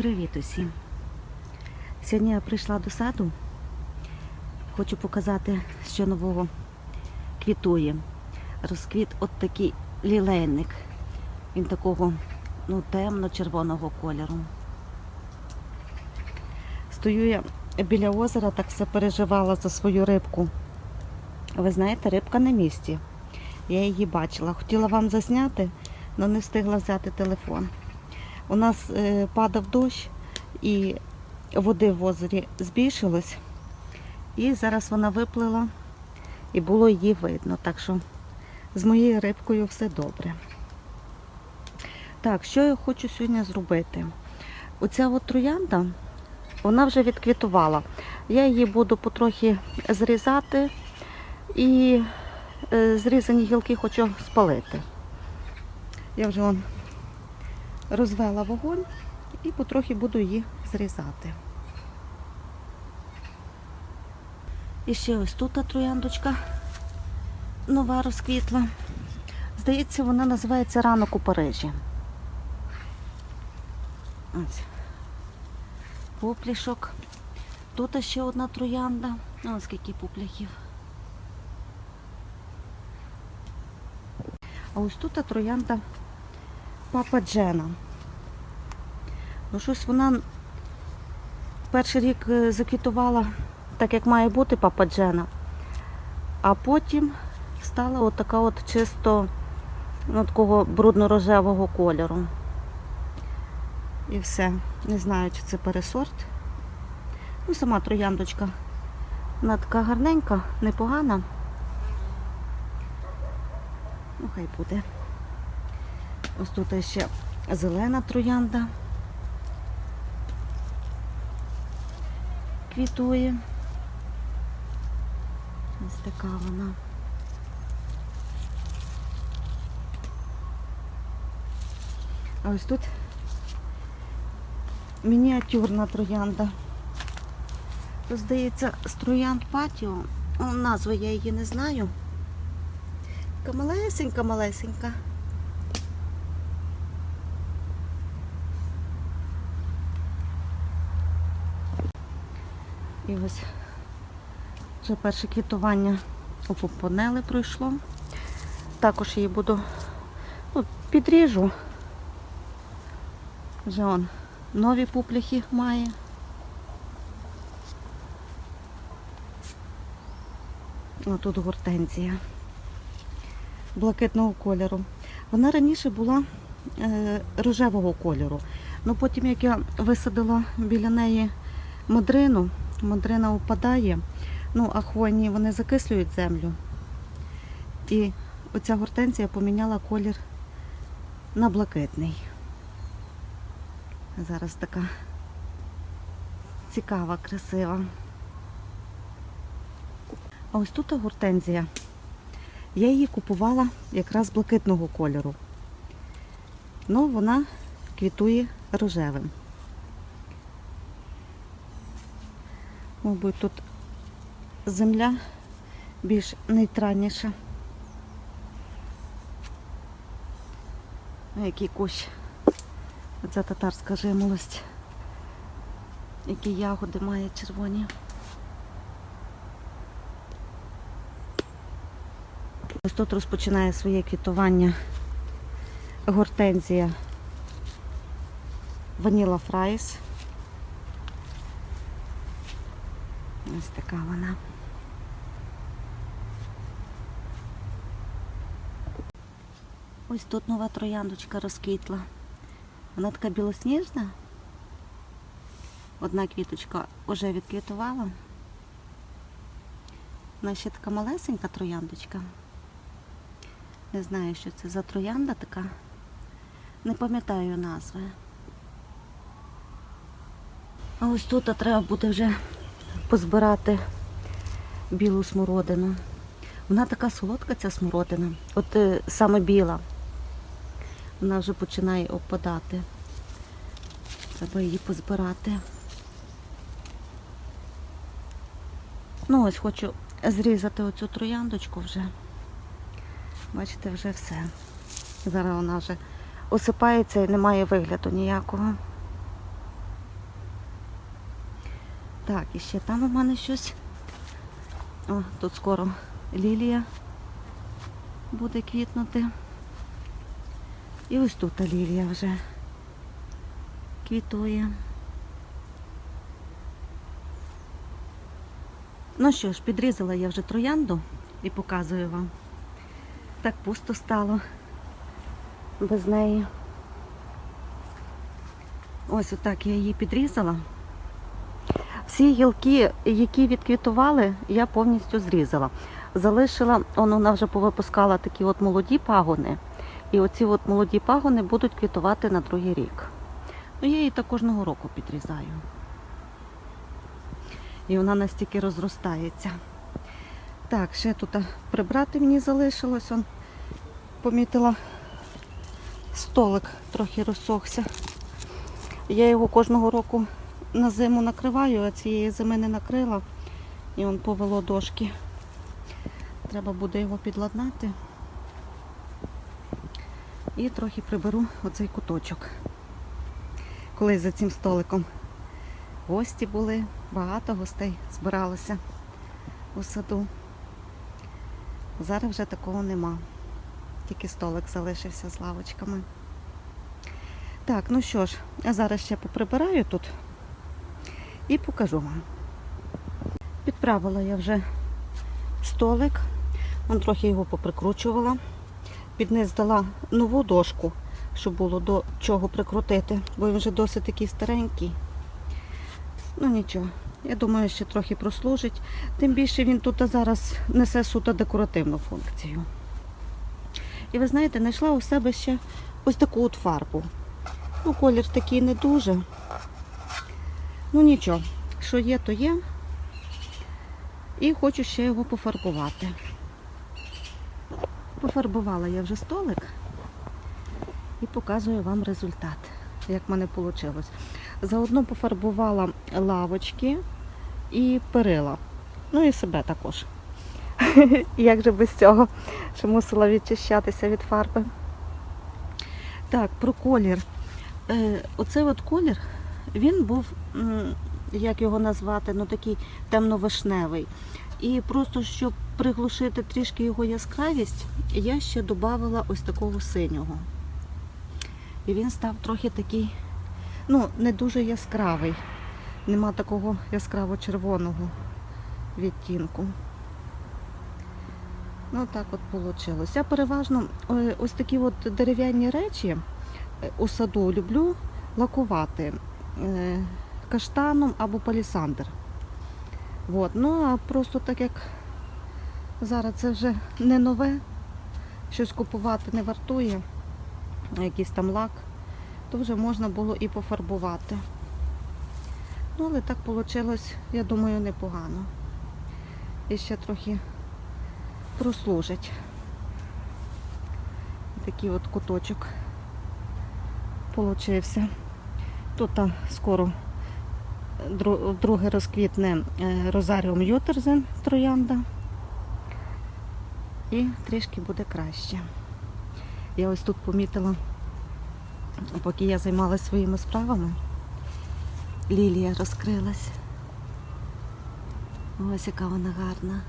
Привіт усім! Сьогодні я прийшла до саду. Хочу показати, що нового квітує. Розквіт от такий лілейник. Він такого ну, темно-червоного кольору. Стою я біля озера, так все переживала за свою рибку. Ви знаєте, рибка на місці. Я її бачила. Хотіла вам засняти, але не встигла взяти телефон. У нас е, падав дощ і води в озері збільшилось. І зараз вона виплила і було її видно. Так що з моєю рибкою все добре. Так, що я хочу сьогодні зробити? Оця от троянда, вона вже відквітувала. Я її буду потрохи зрізати і е, зрізані гілки хочу спалити. Я вже вон розвела вогонь і потрохи буду її зрізати. І ще ось тут трояндочка нова розквітла. Здається, вона називається ранок у Парижі. Ось. Поплішок. Тут ще одна троянда. Ось скільки пупляхів. А ось тут троянда Папа Джена. Ну, щось вона перший рік е, заквітувала так, як має бути папа Джена, а потім стала от от чисто ну, такого брудно-рожевого кольору. І все. Не знаю, чи це пересорт. Ну, сама трояндочка. Вона така гарненька, непогана. Ну, хай буде. Ось тут ще зелена троянда. Квітує. Ось така вона. А ось тут мініатюрна троянда. Тут, здається, з троянд патіо. Назви я її не знаю. Така малесенька, І ось вже перше квітування у пройшло. Також її буду ну, підріжу. Вже он нові пупляхи має. О, тут гортензія блакитного кольору. Вона раніше була е, рожевого кольору. Ну потім, як я висадила біля неї модрину, модрина впадає, ну а хвойні вони закислюють землю. І оця гортензія поміняла колір на блакитний. Зараз така цікава, красива. А ось тут гортензія. Я її купувала якраз блакитного кольору. Ну, вона квітує рожевим. Мабуть, тут земля більш нейтральніша. Який кущ. Оця татарська жимолость. Які ягоди має червоні. Ось тут розпочинає своє квітування гортензія Ваніла Фрайс. Ось така вона. Ось тут нова трояндочка розквітла. Вона така білосніжна. Одна квіточка вже відквітувала. Вона ще така малесенька трояндочка. Не знаю, що це за троянда така. Не пам'ятаю назви. А ось тут треба буде вже позбирати білу смородину. Вона така солодка, ця смородина. От е, саме біла. Вона вже починає опадати. Треба її позбирати. Ну ось хочу зрізати оцю трояндочку вже. Бачите, вже все. Зараз вона вже осипається і немає вигляду ніякого. Так, і ще там у мене щось. О, тут скоро лілія буде квітнути. І ось тут лілія вже квітує. Ну що ж, підрізала я вже троянду і показую вам. Так пусто стало без неї. Ось отак я її підрізала. Всі гілки, які відквітували, я повністю зрізала. Залишила, он, вона вже повипускала такі от молоді пагони. І оці от молоді пагони будуть квітувати на другий рік. Ну, я її так кожного року підрізаю. І вона настільки розростається. Так, ще тут прибрати мені залишилось. Он, помітила, столик трохи розсохся. Я його кожного року на зиму накриваю, а цієї зими не накрила. І он повело дошки. Треба буде його підладнати. І трохи приберу оцей куточок. Колись за цим столиком гості були, багато гостей збиралося у саду. Зараз вже такого нема. Тільки столик залишився з лавочками. Так, ну що ж, я зараз ще поприбираю тут і покажу вам. Підправила я вже столик, Вон трохи його поприкручувала. Під низ дала нову дошку, щоб було до чого прикрутити, бо він вже досить такий старенький. Ну нічого, я думаю, ще трохи прослужить. Тим більше він тут зараз несе суто декоративну функцію. І ви знаєте, знайшла у себе ще ось таку от фарбу. Ну, колір такий не дуже. Ну нічого, що є, то є. І хочу ще його пофарбувати. Пофарбувала я вже столик і показую вам результат, як в мене вийшло. Заодно пофарбувала лавочки і перила. Ну і себе також. Як же без цього, що мусила відчищатися від фарби. Так, про колір. Е, Оцей от колір, він був, як його назвати, ну такий темно-вишневий. І просто щоб приглушити трішки його яскравість, я ще додавала ось такого синього. І він став трохи такий, ну, не дуже яскравий. Нема такого яскраво-червоного відтінку. Ну, так от вийшло. Я переважно е, ось такі от дерев'яні речі е, у саду люблю лакувати каштаном або палісандр. От. Ну, а просто так як зараз це вже не нове, щось купувати не вартує, якийсь там лак, то вже можна було і пофарбувати. Ну, але так вийшло, я думаю, непогано. І ще трохи прослужить. Такий от куточок получився. Тут скоро друге розквітне е, розаріум Ютерзен троянда. І трішки буде краще. Я ось тут помітила, поки я займалася своїми справами, лілія розкрилась. Ось яка вона гарна.